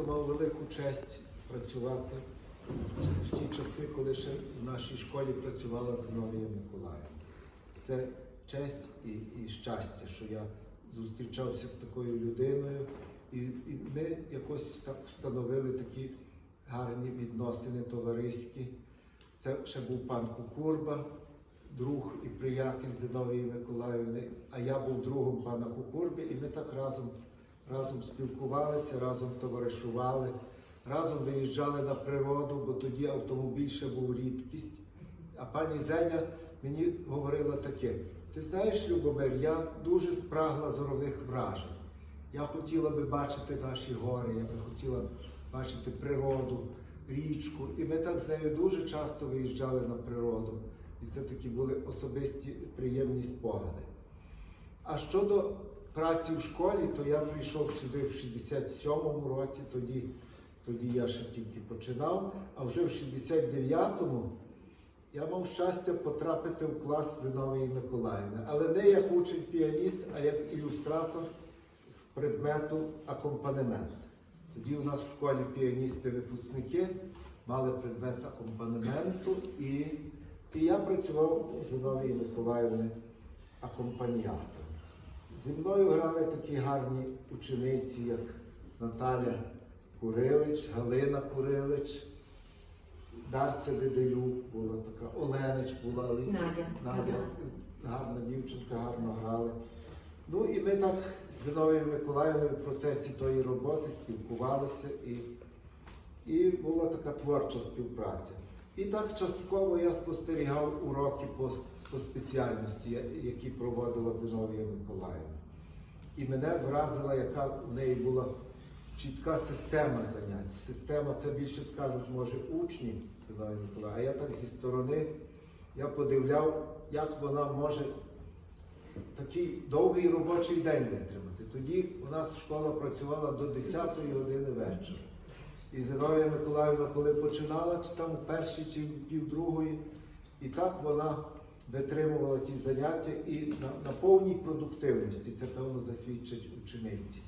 особисто мав велику честь працювати в ті часи, коли ще в нашій школі працювала Зиновія Миколаївна. Це честь і, і щастя, що я зустрічався з такою людиною, і, і ми якось так встановили такі гарні відносини товариські. Це ще був пан Кукурба, друг і приятель Зиновії Миколаївни, а я був другом пана Кукурби, і ми так разом, разом спілкувалися, разом товаришували, разом виїжджали на природу, бо тоді автомобіль ще був рідкість. А пані Зеня мені говорила таке: ти знаєш, Любомир, я дуже спрагла зорових вражень. Я хотіла би бачити наші гори, я би хотіла бачити природу, річку. І ми так з нею дуже часто виїжджали на природу. І це такі були особисті приємні спогади. А щодо праці в школі, то я прийшов сюди в 67-му році, тоді, тоді я ще тільки починав, а вже в 69-му я мав щастя потрапити в клас Зиновії Миколаївни, але не як учень-піаніст, а як ілюстратор з предмету акомпанемент. Тоді у нас в школі піаністи-випускники мали предмет акомпанементу, і, і я працював у Зиновії Миколаївни акомпаніатором. Зі мною грали такі гарні учениці, як Наталя Курилич, Галина Курилич, Дарця Деделюк була така, Оленич була, Надя. Надя, гарна дівчинка, гарно грали. Ну і ми так з Зиновією Миколаївною в процесі тої роботи спілкувалися і, і була така творча співпраця. І так частково я спостерігав уроки по, по спеціальності, які проводила Зиновія Миколаївна. І мене вразила, яка в неї була чітка система занять. Система це більше скажуть, може, учні Зиновія Миколаївна, а я так зі сторони я подивляв, як вона може такий довгий робочий день витримати. Тоді у нас школа працювала до 10 години вечора. І Зиновія Миколаївна, коли починала, чи там перші, чи півдругої, і так вона витримувала ті заняття і на, на повній продуктивності, це певно засвідчать учениці.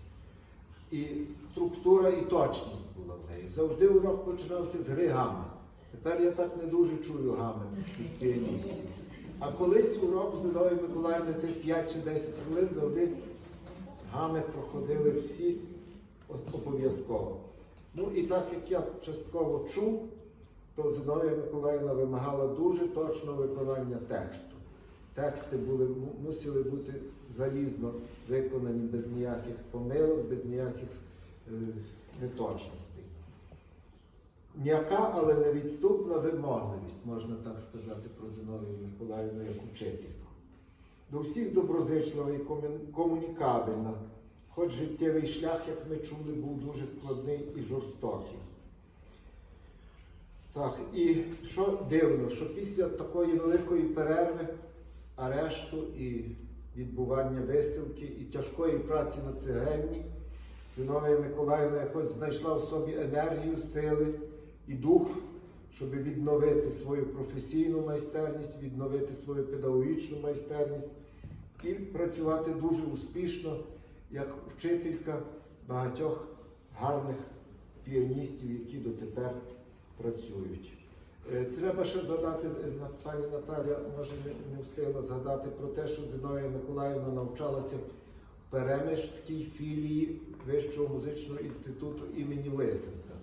І структура і точність була в неї. Завжди урок починався з гри гами. Тепер я так не дуже чую гами від піаністів. А колись урок Зинової Миколаївни тих 5 чи 10 хвилин завжди гами проходили всі обов'язково. Ну і так як я частково чув, то Зиновія Миколаївна вимагала дуже точного виконання тексту. Тексти були, мусили бути залізно виконані без ніяких помилок, без ніяких е, неточностей. М'яка, але невідступна вимогливість, можна так сказати, про Зиновію Миколаївну як учительку. До всіх доброзичлива і комунікабельна, хоч життєвий шлях, як ми чули, був дуже складний і жорстокий. Так, і що дивно, що після такої великої перерви, арешту і відбування висилки і тяжкої праці на цегельні, Зиновія Миколаївна якось знайшла в собі енергію, сили і дух, щоб відновити свою професійну майстерність, відновити свою педагогічну майстерність і працювати дуже успішно як вчителька багатьох гарних піаністів, які дотепер працюють. Е, Треба ще згадати, е, пані Наталя, може не встигла згадати про те, що Зиновія Миколаївна навчалася в Перемишській філії Вищого музичного інституту імені Лисенка.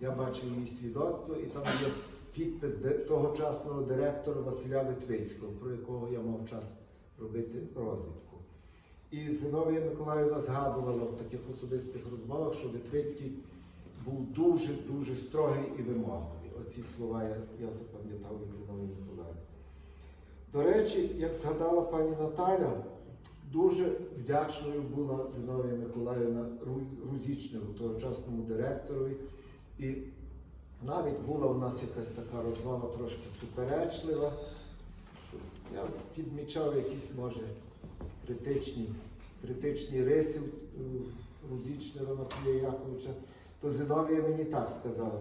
Я бачив її свідоцтво, і там є підпис тогочасного директора Василя Литвицького, про якого я мав час робити розвідку. І Зиновія Миколаївна згадувала в таких особистих розмовах, що Литвицький був дуже-дуже строгий і вимогливий. Оці слова я, я запам'ятав від Зиновії Миколаївни. До речі, як згадала пані Наталя, дуже вдячною була Зиновія Миколаївна Ру- Рузічному, тогочасному директорові. І навіть була у нас якась така розмова трошки суперечлива. Я підмічав якісь, може, критичні, критичні риси Рузічнера Матвія Яковича. То Зиновія мені так сказала: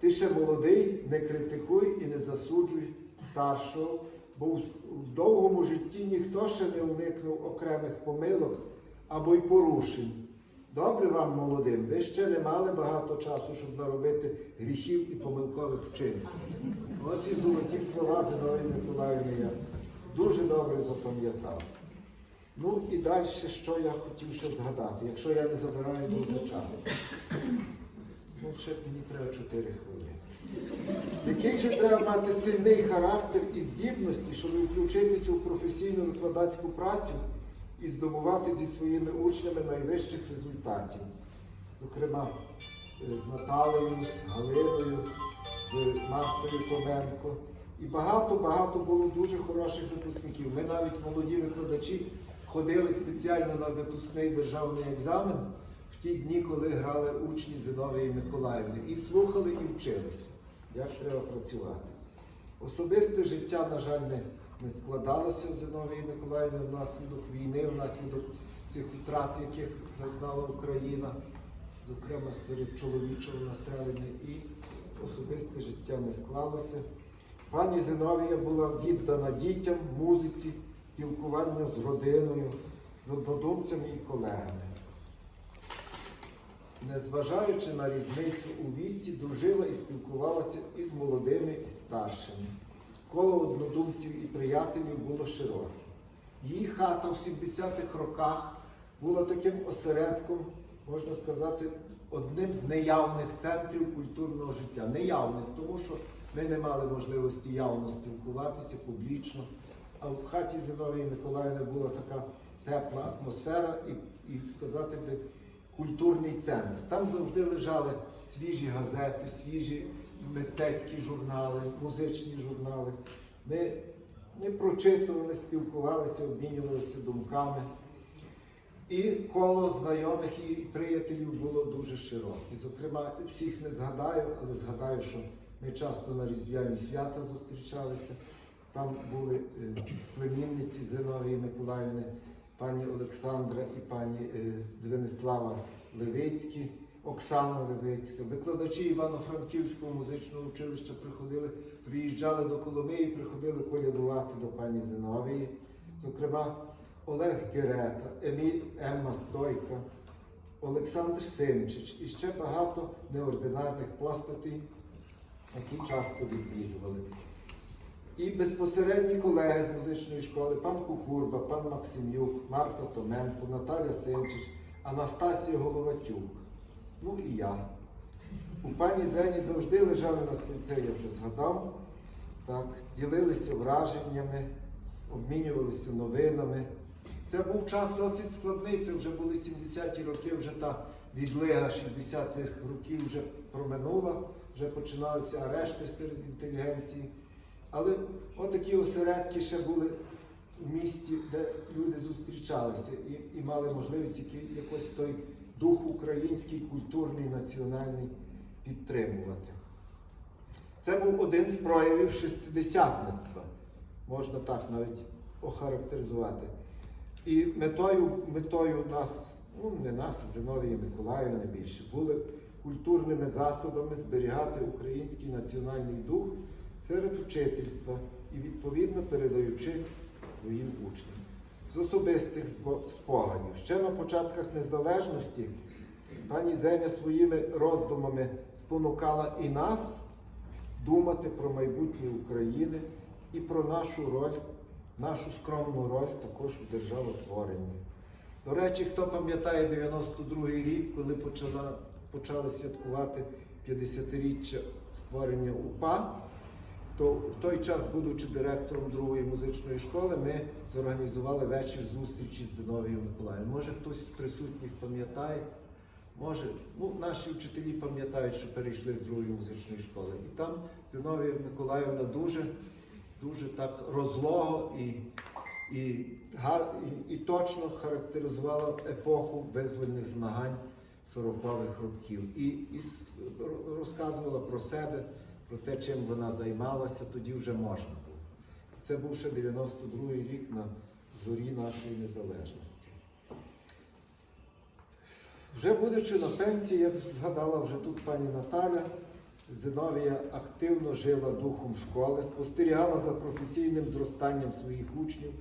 ти ще молодий, не критикуй і не засуджуй старшого, бо в довгому житті ніхто ще не уникнув окремих помилок або й порушень. Добре вам, молодим, ви ще не мали багато часу, щоб наробити гріхів і помилкових вчинків. Оці золоті слова Зиновії Миколаївни я дуже добре запам'ятав. Ну і далі, що я хотів ще згадати, якщо я не забираю дуже часу. Ще мені треба 4 хвилини. Який же треба мати сильний характер і здібності, щоб включитися у професійну викладацьку працю і здобувати зі своїми учнями найвищих результатів. Зокрема, з, Наталею, з Галиною, з Мартою Томенко. І багато-багато було дуже хороших випускників. Ми навіть молоді викладачі ходили спеціально на випускний державний екзамен ті дні, коли грали учні Зиновії Миколаївни, і слухали і вчилися, як треба працювати. Особисте життя, на жаль, не, не складалося в Зиновії Миколаївни внаслідок війни, внаслідок цих втрат, яких зазнала Україна, зокрема серед чоловічого населення, і особисте життя не склалося. Пані Зиновія була віддана дітям, музиці, спілкуванню з родиною, з однодумцями і колегами. Незважаючи на різницю у віці, дружила і спілкувалася із молодими і старшими. Коло однодумців і приятелів було широке. Її хата в 70-х роках була таким осередком, можна сказати, одним з неявних центрів культурного життя. Неявних, тому що ми не мали можливості явно спілкуватися публічно. А в хаті Зиновії Миколаївни була така тепла атмосфера і, і сказати би, культурний центр. Там завжди лежали свіжі газети, свіжі мистецькі журнали, музичні журнали. Ми, ми прочитували, спілкувалися, обмінювалися думками. І коло знайомих і приятелів було дуже широке. Зокрема, всіх не згадаю, але згадаю, що ми часто на Різдвяні свята зустрічалися. Там були е, племінниці Зиновії Миколаївни, пані Олександра і пані е, Дзвенислава Левицькі, Оксана Левицька. Викладачі Івано-Франківського музичного училища приходили, приїжджали до Коломиї, приходили колядувати до пані Зиновії. Зокрема, Олег Герета, Емма Стойка, Олександр Симчич і ще багато неординарних постатей, які часто відвідували. І безпосередні колеги з музичної школи, пан Кукурба, пан Максимюк, Марта Томенко, Наталя Симчич, Анастасія Головатюк, ну і я. У пані Зені завжди лежали на стільці, я вже згадав, так, ділилися враженнями, обмінювалися новинами. Це був час досить складний, це вже були 70-ті роки, вже та відлига 60-х років вже проминула, вже починалися арешти серед інтелігенції. Але отакі осередки ще були в місті, де люди зустрічалися і, і мали можливість який- якось той дух український, культурний, національний підтримувати. Це був один з проявів шестидесятництва, можна так навіть охарактеризувати. І метою, метою нас, ну не нас, Зиновії Миколаївни більше, були культурними засобами зберігати український національний дух серед учительства і відповідно передаючи своїм учням. З особистих спогадів. Ще на початках незалежності пані Зеня своїми роздумами спонукала і нас думати про майбутнє України і про нашу роль, нашу скромну роль також у державотворенні. До речі, хто пам'ятає 92-й рік, коли почала, почали святкувати 50-річчя створення УПА, то в той час, будучи директором другої музичної школи, ми зорганізували вечір зустрічі з Зиновією Миколаївною. Може хтось з присутніх пам'ятає? Може, ну, наші вчителі пам'ятають, що перейшли з другої музичної школи. І там Зиновія Миколаївна дуже, дуже так розлого і, і, і, і точно характеризувала епоху визвольних змагань 40-х років. І, і розказувала про себе, про те, чим вона займалася, тоді вже можна було. Це був ще 92-й рік на зорі нашої незалежності. Вже будучи на пенсії, я згадала вже тут пані Наталя, Зиновія активно жила духом школи, спостерігала за професійним зростанням своїх учнів,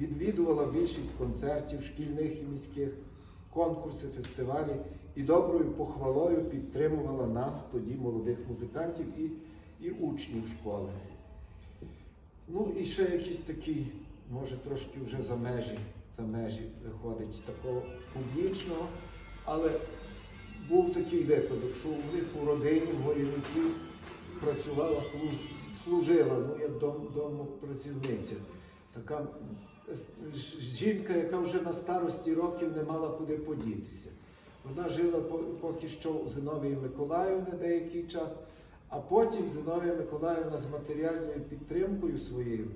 відвідувала більшість концертів шкільних і міських, конкурси, фестивалі і доброю похвалою підтримувала нас, тоді молодих музикантів і, і учнів школи. Ну і ще якісь такі, може трошки вже за межі, за межі виходить такого публічного, але був такий випадок, що у них у родині в горівників працювала служ... служила, ну як дом, домопрацівниця. Така жінка, яка вже на старості років не мала куди подітися. Вона жила поки що у Зиновії Миколаївни деякий час, а потім Зиновія Миколаївна з матеріальною підтримкою своєю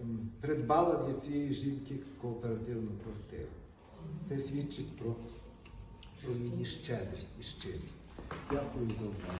ем, придбала для цієї жінки кооперативну квартиру. Це свідчить про, про її щедрість і щирість. Дякую за увагу.